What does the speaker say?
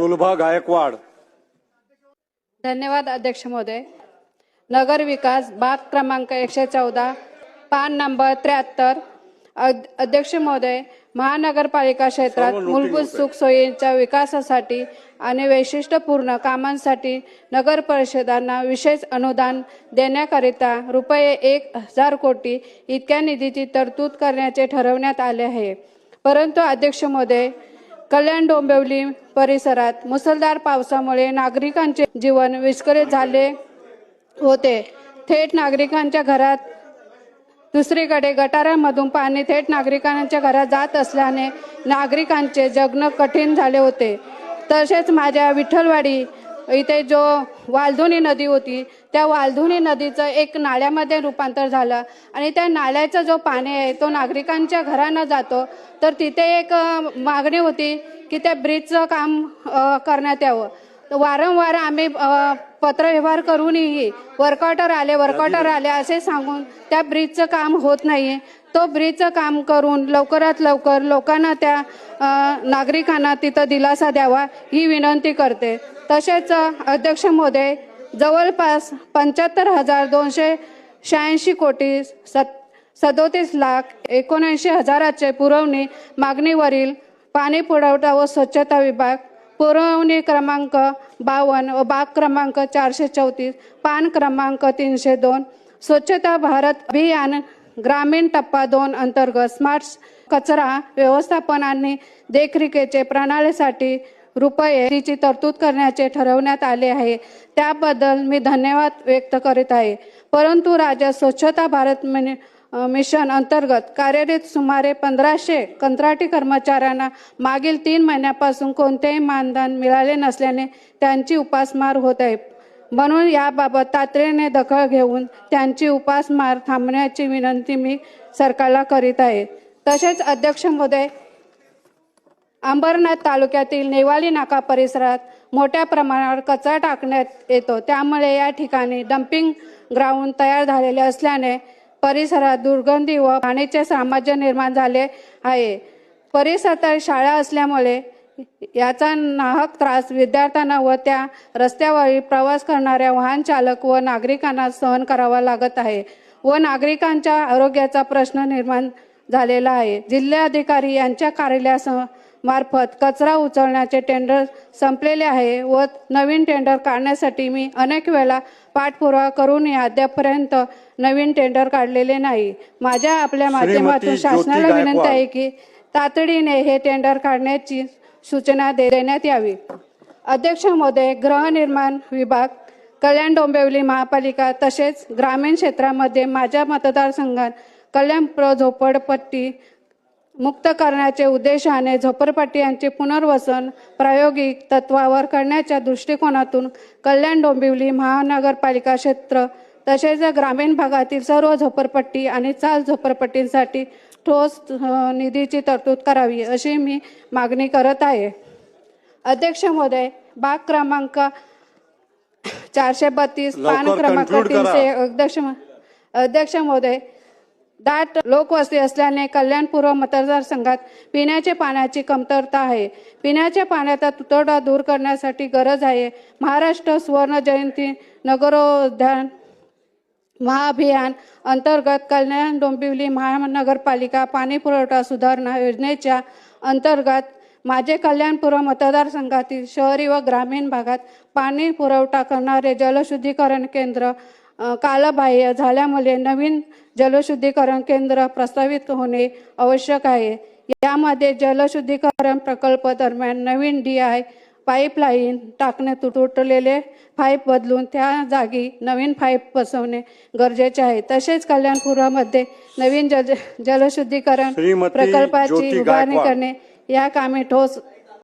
सुलभा गायकवाड. धन्यवाद अध्यक्ष महोदय. नगर विकास भाग क्रमांक एकशे चौदा पान नंबर त्र्याहत्तर. अध्यक्ष महोदय महानगरपालिका क्षेत्रात मूलभूत होत आहे. सुखसोयींच्या विकासासाठी आणि वैशिष्ट्यपूर्ण कामांसाठी नगर परिषदांना विशेष अनुदान देण्याकरिता रुपये एक हजार कोटी इतक्या निधीची तरतूद करण्याचे ठरवण्यात आले आहे. परंतु अध्यक्ष महोदय कल्याण डोंबिवली परिसरात मुसळधार पावसामुळे नागरिकांचे जीवन विस्कळीत झाले होते. थेट नागरिकांच्या घरात दुसरीकडे गटारांमधून पाणी थेट नागरिकांच्या घरात जात असल्याने नागरिकांचे जगणं कठीण झाले होते. तसेच माझ्या विठ्ठलवाडी इथे जो वालधुनी नदी होती त्या वालधुनी नदीचं एक नाल्यामध्ये रूपांतर झालं. आणि त्या नाल्याचा जो पाणी आहे तो नागरिकांच्या घरानं जातो. तर तिथे एक मागणी होती की त्या ब्रिजचं काम करण्यात यावं. तर वारंवार आम्ही पत्रव्यवहार करूनही वर्कआउटर आले वर्कआउटर आले असे सांगून त्या ब्रिजचं काम होत नाही तो ब्रिजचं काम करून लवकरात लवकर लोकांना त्या नागरिकांना तिथं दिलासा द्यावा ही विनंती करते. तसेच अध्यक्ष महोदय जवळपास पंच्याहत्तर हजार दोनशे शहाऐंशी कोटी सत सदोतीस लाख एकोणऐंशी हजाराचे पुरवणी मागणीवरील पाणी पुरवठा व स्वच्छता विभाग पुरवणी क्रमांक बावन्न व बाग क्रमांक चारशे चौतीस पान क्रमांक तीनशे दोन स्वच्छता भारत अभियान ग्रामीण टप्पा दोन अंतर्गत स्मार्ट कचरा व्यवस्थापन आणि देखरेखीचे प्रणालीसाठी रुपये तिची तरतूद करण्याचे ठरवण्यात आले आहे. त्याबद्दल मी धन्यवाद व्यक्त करीत आहे. परंतु राज्यात स्वच्छता भारत मिनि- मिशन अंतर्गत कार्यरत सुमारे पंधराशे कंत्राटी कर्मचाऱ्यांना मागील तीन महिन्यापासून कोणतेही मानधन मिळाले नसल्याने त्यांची उपासमार होत आहे. म्हणून याबाबत तातडीने दखल घेऊन त्यांची उपासमार थांबण्याची विनंती मी सरकारला करीत आहे. तसेच अध्यक्ष महोदय अंबरनाथ तालुक्यातील नेवाली नाका परिसरात मोठ्या प्रमाणावर कचरा टाकण्यात येतो. त्यामुळे या ठिकाणी डम्पिंग ग्राउंड तयार झालेले असल्याने परिसरात दुर्गंधी व पाण्याचे साम्राज्य निर्माण झाले आहे. परिसरात शाळा असल्यामुळे याचा नाहक त्रास विद्यार्थ्यांना व त्या रस्त्यावरील प्रवास करणाऱ्या वाहन चालक व नागरिकांना सहन करावा लागत आहे व नागरिकांच्या आरोग्याचा प्रश्न निर्माण झालेला आहे. जिल्हाधिकारी यांच्या कार्यालयासह मार्फत कचरा उचलण्याचे टेंडर संपलेले आहे व नवीन टेंडर काढण्यासाठी मी अनेक वेळा पाठपुरावा करूनही अद्यापर्यंत नवीन टेंडर काढलेले नाही माझ्या आपल्या माध्यमातून शासनाला विनंती. आहे की तातडीने हे टेंडर काढण्याची सूचना दे- देण्यात यावी अध्यक्ष महोदय गृहनिर्माण विभाग कल्याण डोंबिवली महापालिका तसेच ग्रामीण क्षेत्रामध्ये माझ्या मतदारसंघात कल्याणपूर झोपडपट्टी मुक्त करण्याचे उद्देशाने झोपडपट्टी यांचे पुनर्वसन प्रायोगिक तत्वावर करण्याच्या दृष्टिकोनातून कल्याण डोंबिवली महानगरपालिका क्षेत्र तसेच ग्रामीण भागातील सर्व झोपडपट्टी आणि चाल झोपडपट्टींसाठी ठोस निधीची तरतूद करावी अशी मी मागणी करत आहे अध्यक्ष महोदय बाग क्रमांक चारशे बत्तीस पान क्रमांक. तीनशे अध्यक्ष अध्यक्ष महोदय दाट लोकवस्ती असल्याने कल्याणपूर्व मतदारसंघात पिण्याच्या पाण्याची कमतरता आहे. पिण्याच्या पाण्याचा तुटवडा दूर करण्यासाठी गरज आहे. महाराष्ट्र सुवर्ण जयंती नगरोद्यान महाअभियान अंतर्गत कल्याण डोंबिवली महानगरपालिका पाणी पुरवठा सुधारणा योजनेच्या अंतर्गत माझे कल्याणपूर्व मतदारसंघातील शहरी व ग्रामीण भागात पाणी पुरवठा करणारे जलशुद्धीकरण केंद्र कालबाह्य झाल्यामुळे नवीन जलशुद्धीकरण केंद्र प्रस्तावित होणे आवश्यक आहे यामध्ये जलशुद्धीकरण प्रकल्प दरम्यान नवीन डी आय पाईपलाईन टाकणे तुटलेले पाईप बदलून त्या जागी नवीन पाईप बसवणे गरजेचे आहे तसेच कल्याणपुरामध्ये नवीन जल जलशुद्धीकरण प्रकल्पाची उभारणी. करणे या कामे ठोस